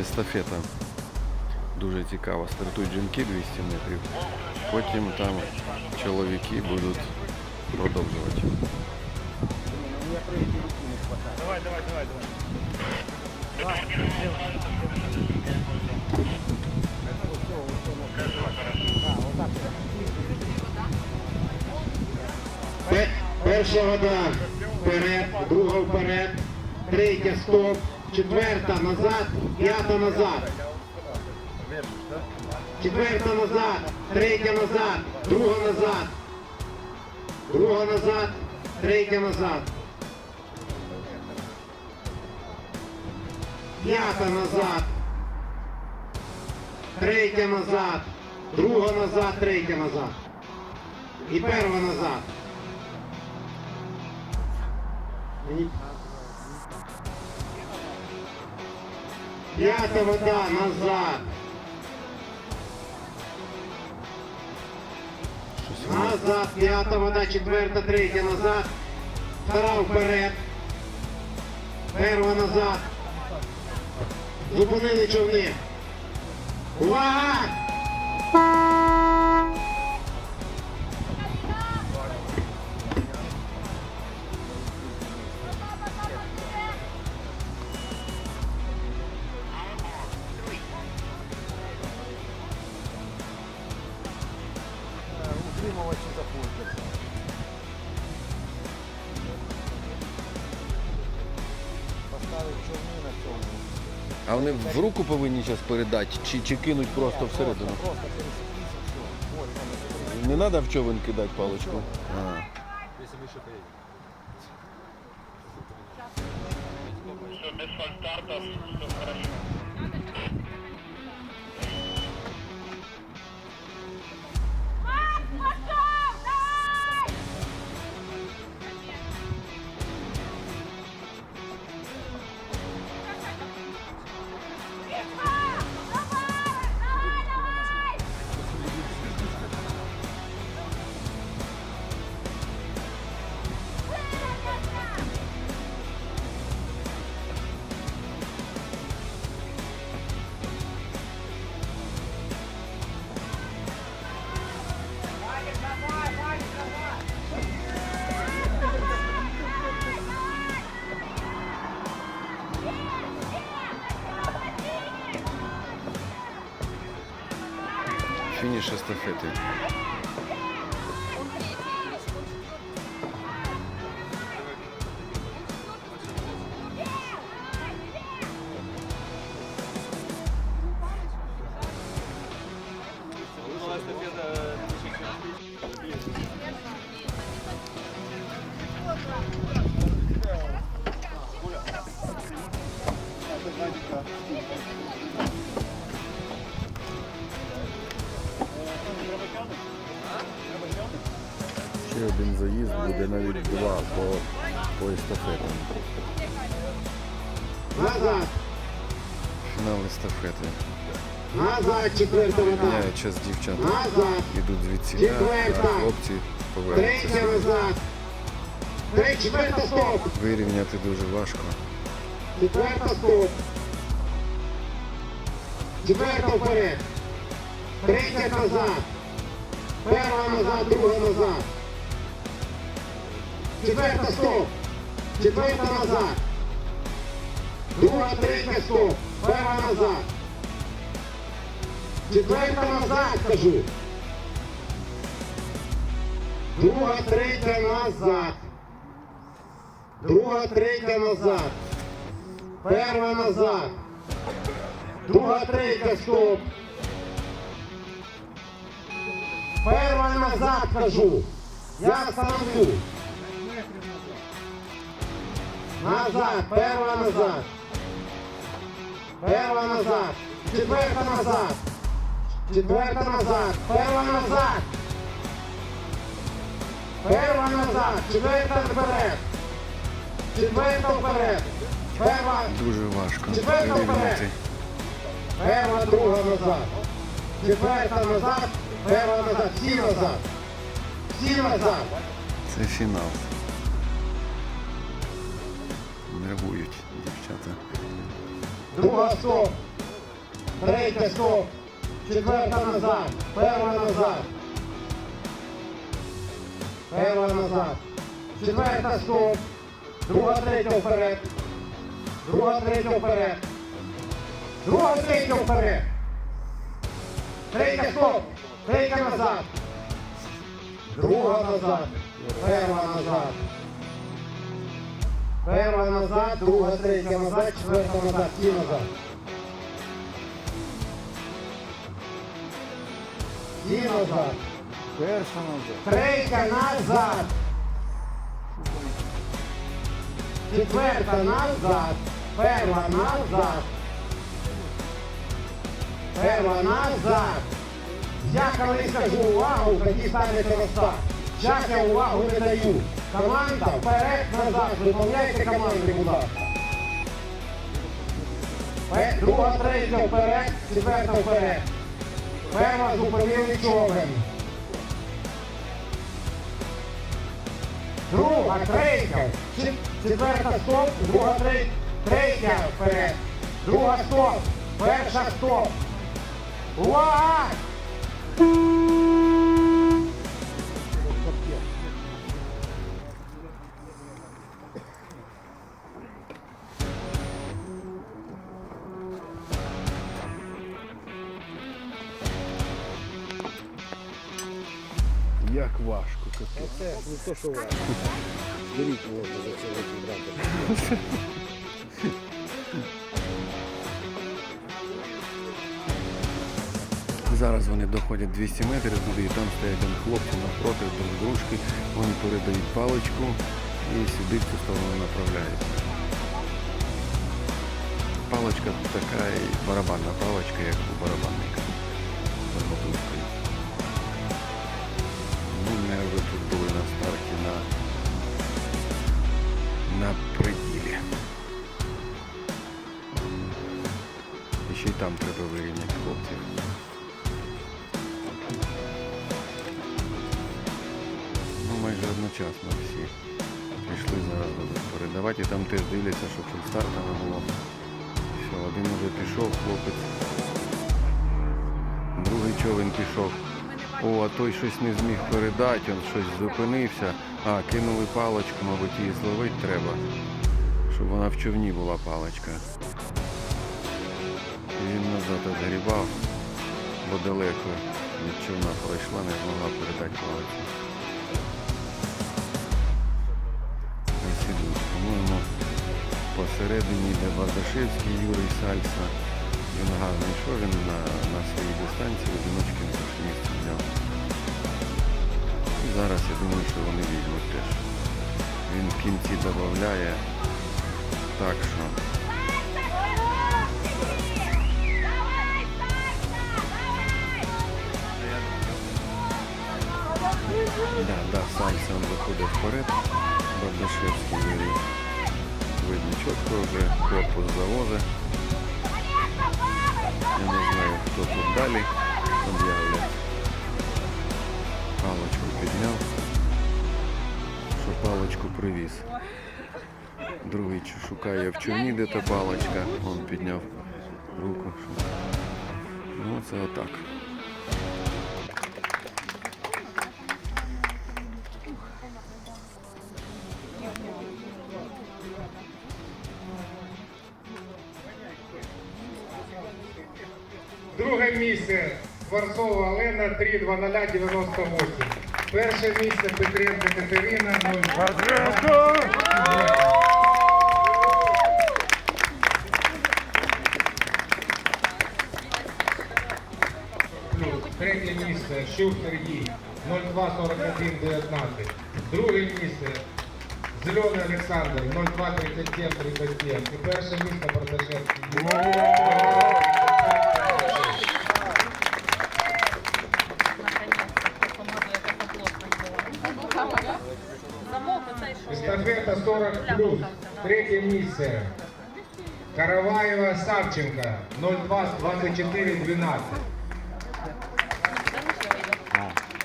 Естафета. Дуже цікаво. Стартують жінки 200 метрів. Потім там чоловіки будуть продовжувати. Пе- Перша вода вперед, друга вперед, третя стоп, четверта назад, п'ята назад. Четверта назад, третя назад, друга назад. Друга назад, третя назад. П'ята назад. Третя назад. Друга назад, третя назад. І перша назад. П'ята вода назад. Назад, п'ята вода, четверта, третя назад. Втора вперед. Перва назад. Зупинили човни. Увага! Вони в руку повинні зараз передати чи, чи кинуть просто всередину? Все. Не треба в човен кидати паличку. А. Фініш естафети. Ще один заїзд буде навіть два по, по естафетам. Назад. Фінал естафети. Назад, четверта вода. Час дівчата. Назад. Ідуть звідси, Четверта. а хлопці Третя повернуться. назад. Третя, четверта стоп. Вирівняти дуже важко. Четверта стоп. Четверта вперед. Третя назад. Перша назад, друга назад. Четверта стоп. Четверта назад. Друга, третя стоп. Перша назад. Четверта назад, кажу. Друга, третя назад. Друга, третя назад. Перша назад. Друга, третя, стоп. Перша назад кажу. Я становлю. Назад, перша назад. Перша назад. Четверта назад. Четверта назад. Перша назад. Перша назад. Четверта вперед. Четверта вперед. Перша. Дуже важко Четверта вперед. Перша, друга назад. Четверта назад, перша назад. Всі назад. Всі назад. Це фінал. Нервують дівчата. друга стоп, третя стоп, четверта назад, перша назад, перша назад, четверта стоп, друга третя вперед, друга третя вперед, друга третя вперед, третя стоп, третя назад, друга назад, перша назад. Перша назад, друга, третя назад, четверта назад, всі назад. Всі назад. Перша назад. Третя назад. Четверта назад. Перша назад. Перша назад. Я коли скажу увагу, тоді ставите розстав. Зараз я увагу не даю. Команда вперед, назад. Виповняйте команди, будь ласка. Друга, третя вперед, четверта вперед. Перша зупинили човен. Друга, третя, четверта стоп, друга, третя, третя вперед. Друга стоп, перша стоп. Увага! То, що важко. Беріть можна за це брати. Зараз вони доходять 200 метрів туди і там стоять он хлопці навпроти друг дружки, вони передають паличку і сюди в цю сторону направляються. Паличка така і барабанна паличка, як у барабанника. На приділі. І ще й там треба вирівняти хлопців. Ну, майже одночасно всі пішли зараз будуть передавати. Там теж дивляться, щоб фульстарта не було. Все, один вже пішов, хлопець. Другий човен пішов. О, а той щось не зміг передати, він щось зупинився. А, кинули паличку, мабуть, її зловити треба. Щоб вона в човні була паличка. Він назад відгрібав, бо далеко від човна пройшла, не змогла передати паличку. По-моєму, посередині йде Бардашевський Юрій Сальса. Він гарно йшов, він на, на своїй дистанції одиночки теж місце взяв. І зараз я думаю, що вони візьмуть теж. Він в кінці додає. Так що да, да, Сальса він виходить вперед. Бардашевський Юрій. Видно чітко вже корпус завозить. Я не знаю, хто тут далі об'являть. Палочку підняв. Що палочку привіз. Другий шукає в човні, де та палочка. Он підняв руку. Ну це отак. Місце Скворцова Олена 3.0098. Перше місце Петренко Катерина 0. Третє місце Щур Сергій 024119. Друге місце Зелений Олександр 023737. І перше місце Бардашевський. 40 плюс. Третє місце. Караваєва Савченка 02 24 12.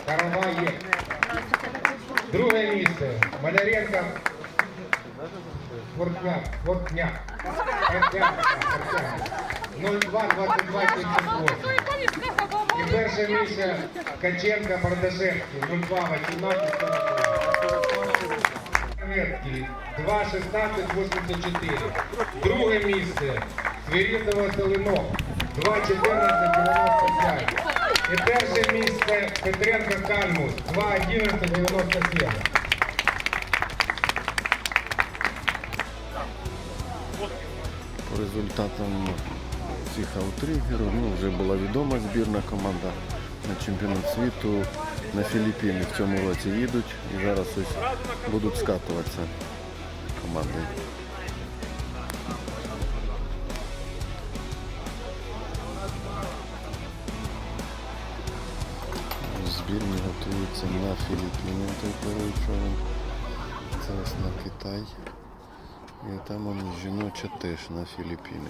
Караваєв. Друге місце. Маляренко Фортняк. Фортняк. Харченка, Харченка. 02, 22, 78. І перше місце Каченка Бардашевський, 02, 18, 48. Советский, 2, 16, 84. Друге місце Свирідова Селинок, 2, 14, 95. І перше місце Петренко Кальмус, 2, 11, 97. По результатам цих аутригерів ну, вже була відома збірна команда на чемпіонат світу на Філіппіни в цьому році їдуть і зараз ось будуть скатуватися команди. Збірні готуються на Філіппіни човен. Це на Китай. І там жіноча теж на Філіппіни.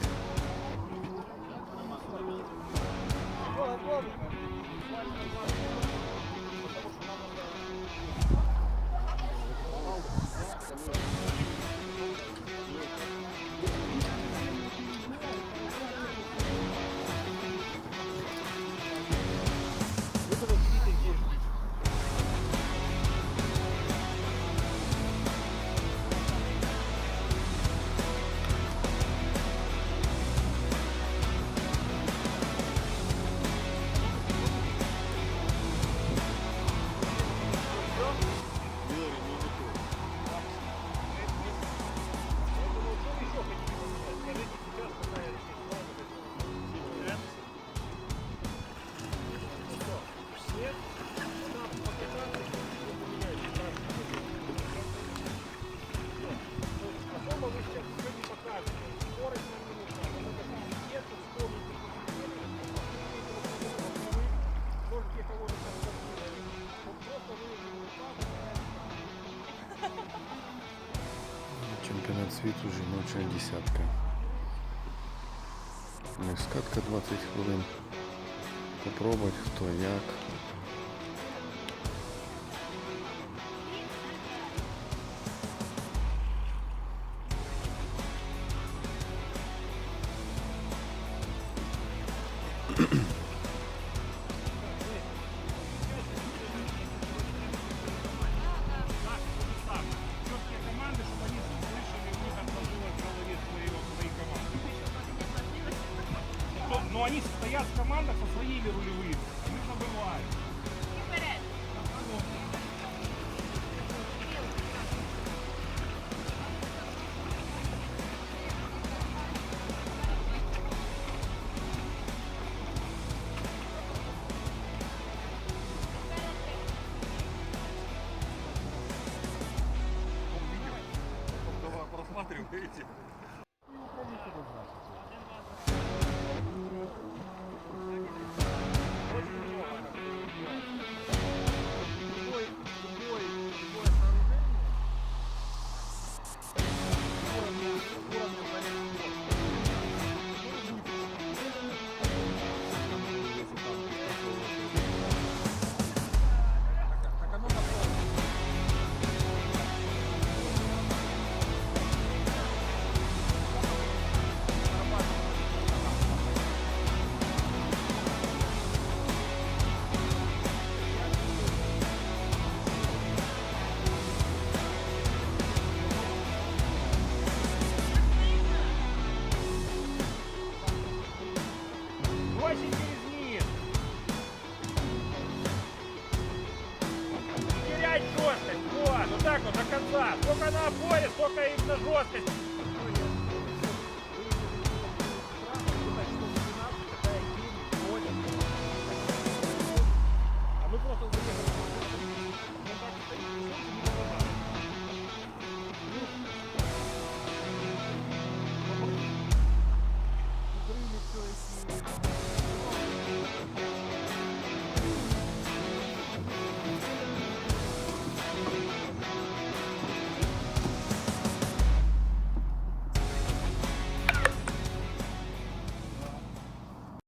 Світу жіноча десятка. Них скатка 20 хвилин. Попробувати хто як. Но они стоят в командах со своими рулевыми. Мы забываем. Очень